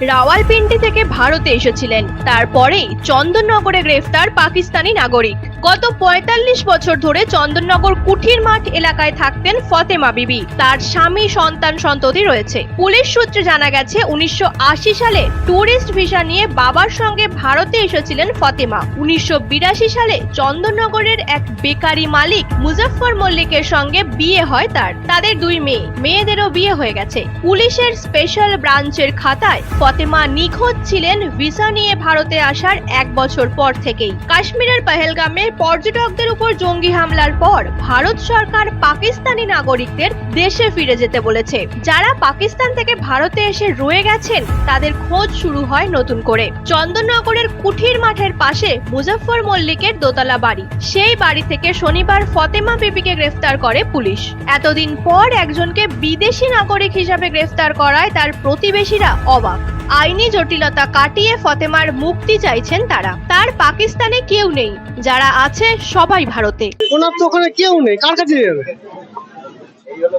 রাওয়ালপিন্ডি থেকে ভারতে এসেছিলেন। তারপরেই চন্দননগরে গ্রেফতার পাকিস্তানি নাগরিক। গত ৪৫ বছর ধরে চন্দননগর কুঠির মাঠ এলাকায় থাকতেন ফতেমা বিবি। তার স্বামী, সন্তান, সন্ততি রয়েছে। পুলিশ সূত্রে জানা গেছে, উনিশশো আশি সালে ট্যুরিস্ট ভিসা নিয়ে বাবার সঙ্গে ভারতে এসেছিলেন ফতেমা। উনিশশো বিরাশি সালে চন্দননগরের এক বেকারি মালিক মুজফফর মল্লিকের সঙ্গে বিয়ে হয় তার। তাদের দুই মেয়ে। মেয়েদেরও বিয়ে হয়ে গেছে। পুলিশের স্পেশাল ব্রাঞ্চের খাতায় ফতেমা নিখোঁজ ছিলেন ভিসা নিয়ে ভারতে আসার এক বছর পর থেকেই। কাশ্মীরের পহেলগামে পর্যটকদের উপর জঙ্গি হামলার পর ভারত সরকার পাকিস্তানি নাগরিকদের দেশে ফিরে যেতে বলেছে। যারা পাকিস্তান থেকে ভারতে এসে রয়ে গেছেন, তাদের খোঁজ শুরু হয় নতুন করে। চন্দননগরের কুঠির মাঠের পাশে মুজফফর মল্লিকের দোতলা বাড়ি। সেই বাড়ি থেকে শনিবার ফতেমা বিবিকে গ্রেফতার করে পুলিশ। এতদিন পর একজনকে বিদেশি নাগরিক হিসাবে গ্রেফতার করায় তার প্রতিবেশীরা অবাক। আইনি জটিলতা কাটিয়ে ফতেমার মুক্তি চাইছেন তারা। তার পাকিস্তানে কেউ নেই, যারা আছে সবাই ভারতে। ওনার তো ওখানে কেউ নেই, কার কাছে যাবে?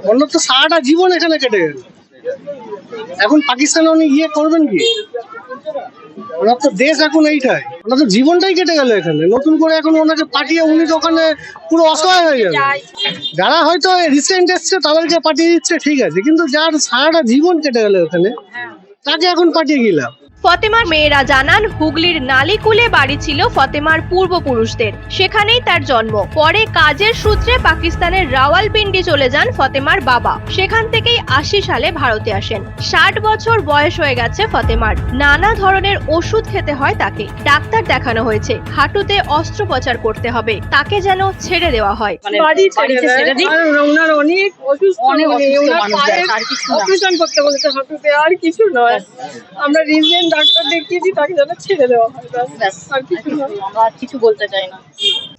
ওনার তো সারাটা জীবন এখানে কেটে গেল। এখন পাকিস্তানে উনি গিয়ে করবেন কি? ওনার তো দেশ এখন এইটাই। ওনার তো জীবনটাই কেটে গেল এখানে। নতুন করে এখন ওনাকে পাঠিয়ে উনি তো ওখানে পুরো অসহায় হয়ে যাবে। যারা হয়তো রিসেন্ট এসছে, তাদেরকে পাঠিয়ে দিচ্ছে, ঠিক আছে। কিন্তু যার সারাটা জীবন কেটে গেল এখানে তাকে এখন পাঠিয়ে গেলাম ফতেমার মেয়েরা জানান হুগলির নালিকুলে বাড়ি ছিল ফতেমার পূর্বপুরুষদের। সেখানেই তার জন্ম। পরে কাজের সূত্রে পাকিস্তানের রাওয়ালপিন্ডি চলে যান ফতেমার বাবা। সেখান থেকেই আশি সালে ভারতে আসেন। ষাট বছর বয়স হয়ে গেছে ফতেমার। নানা ধরনের ওষুধ খেতে হয় তাকে। ডাক্তার দেখানো হয়েছে। হাঁটুতে অস্ত্রোপচার করতে হবে। তাকে যেন ছেড়ে দেওয়া হয়। মানে অনেক অসুস্থ মানে করতে বলেছে হাঁটুতে আর কিছু নয়। আমরা রিজেন্ট ডাক্তার দেখিয়েছি তাকে যেন ছেড়ে দেওয়া হয়। ব্যাস। ব্যাস, আর কিছু আর কিছু বলতে চাই না।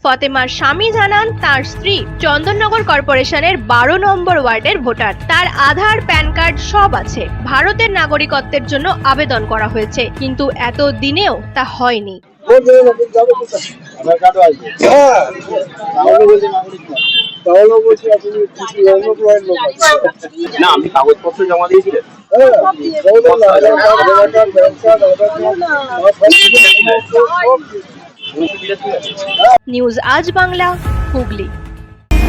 ফতেমার স্বামী জানান তার স্ত্রী চন্দননগর কর্পোরেশনের বারো নম্বর ওয়ার্ডের ভোটার। তার আধার প্যান কার্ড সব আছে। ভারতের নাগরিকত্বের জন্য আবেদন করা হয়েছে কিন্তু এত দিনেও তা হয়নি। আধার কার্ডও আছে হ্যাঁ তাহলে বলছি আপনি কিছু অন্য প্রয়ের না আপনি কাগজপত্র জমা দিয়েছিলেন। হ্যাঁ সুবিধা ছিল নিউজ আজ বাংলা হুগলি।